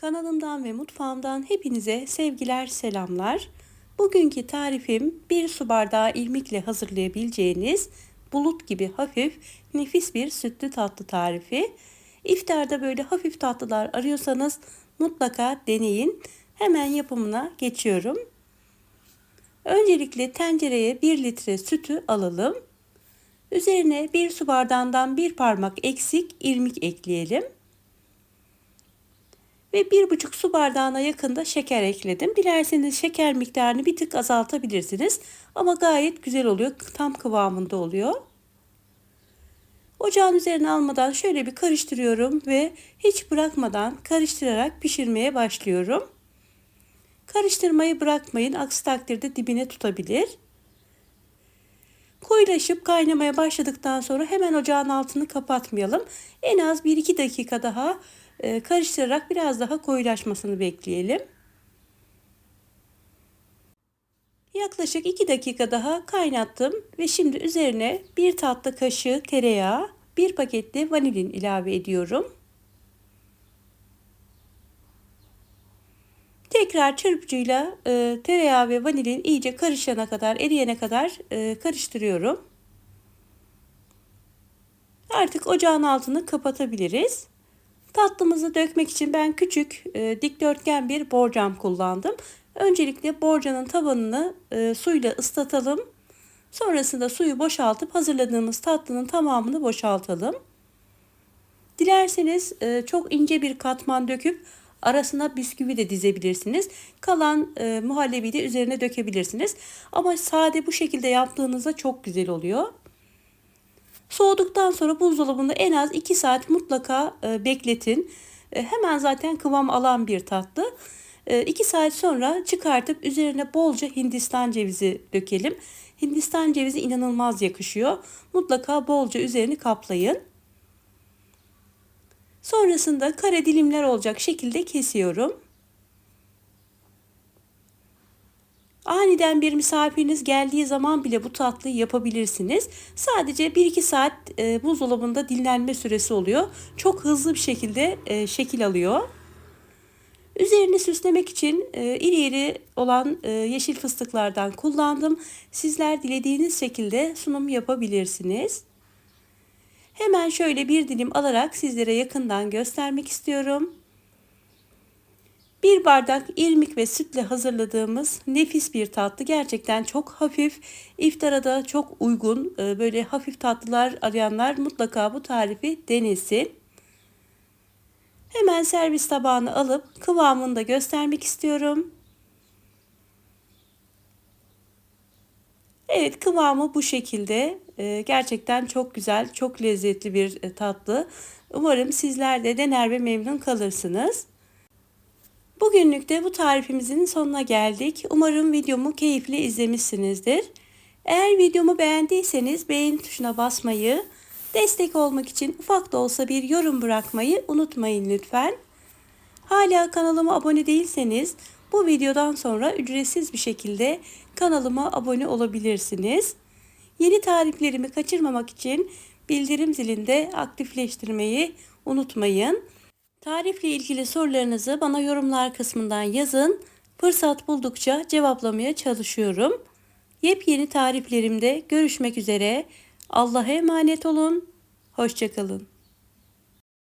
Kanalımdan ve mutfağımdan hepinize sevgiler, selamlar. Bugünkü tarifim bir su bardağı irmikle hazırlayabileceğiniz bulut gibi hafif, nefis bir sütlü tatlı tarifi. İftarda böyle hafif tatlılar arıyorsanız mutlaka deneyin. Hemen yapımına geçiyorum. Öncelikle tencereye 1 litre sütü alalım. Üzerine bir su bardağından bir parmak eksik irmik ekleyelim ve bir buçuk su bardağına yakında şeker ekledim. Dilerseniz şeker miktarını bir tık azaltabilirsiniz. Ama gayet güzel oluyor. Tam kıvamında oluyor. Ocağın üzerine almadan şöyle bir karıştırıyorum ve hiç bırakmadan karıştırarak pişirmeye başlıyorum. Karıştırmayı bırakmayın. Aksi takdirde dibine tutabilir. Koyulaşıp kaynamaya başladıktan sonra hemen ocağın altını kapatmayalım. En az 1-2 dakika daha karıştırarak biraz daha koyulaşmasını bekleyelim. Yaklaşık 2 dakika daha kaynattım ve şimdi üzerine bir tatlı kaşığı tereyağı, bir paket de vanilin ilave ediyorum. Tekrar çırpıcıyla e, tereyağı ve vanilin iyice karışana kadar, eriyene kadar e, karıştırıyorum. Artık ocağın altını kapatabiliriz. Tatlımızı dökmek için ben küçük e, dikdörtgen bir borcam kullandım. Öncelikle borcanın tabanını e, suyla ıslatalım. Sonrasında suyu boşaltıp hazırladığımız tatlının tamamını boşaltalım. Dilerseniz e, çok ince bir katman döküp arasına bisküvi de dizebilirsiniz. Kalan e, muhallebi de üzerine dökebilirsiniz. Ama sade bu şekilde yaptığınızda çok güzel oluyor. Soğuduktan sonra buzdolabında en az 2 saat mutlaka e, bekletin. E, hemen zaten kıvam alan bir tatlı. 2 e, saat sonra çıkartıp üzerine bolca Hindistan cevizi dökelim. Hindistan cevizi inanılmaz yakışıyor. Mutlaka bolca üzerini kaplayın. Sonrasında kare dilimler olacak şekilde kesiyorum. Aniden bir misafiriniz geldiği zaman bile bu tatlıyı yapabilirsiniz. Sadece 1-2 saat e, buzdolabında dinlenme süresi oluyor. Çok hızlı bir şekilde e, şekil alıyor. Üzerini süslemek için e, iri iri olan e, yeşil fıstıklardan kullandım. Sizler dilediğiniz şekilde sunum yapabilirsiniz. Hemen şöyle bir dilim alarak sizlere yakından göstermek istiyorum. Bir bardak irmik ve sütle hazırladığımız nefis bir tatlı. Gerçekten çok hafif. İftara da çok uygun. Ee, böyle hafif tatlılar arayanlar mutlaka bu tarifi denesin. Hemen servis tabağını alıp kıvamını da göstermek istiyorum. Evet kıvamı bu şekilde. Ee, gerçekten çok güzel, çok lezzetli bir e, tatlı. Umarım sizler de dener ve memnun kalırsınız. Bugünlük de bu tarifimizin sonuna geldik. Umarım videomu keyifle izlemişsinizdir. Eğer videomu beğendiyseniz beğen tuşuna basmayı, destek olmak için ufak da olsa bir yorum bırakmayı unutmayın lütfen. Hala kanalıma abone değilseniz bu videodan sonra ücretsiz bir şekilde kanalıma abone olabilirsiniz. Yeni tariflerimi kaçırmamak için bildirim zilinde aktifleştirmeyi unutmayın. Tarifle ilgili sorularınızı bana yorumlar kısmından yazın. Fırsat buldukça cevaplamaya çalışıyorum. Yepyeni tariflerimde görüşmek üzere. Allah'a emanet olun. Hoşçakalın.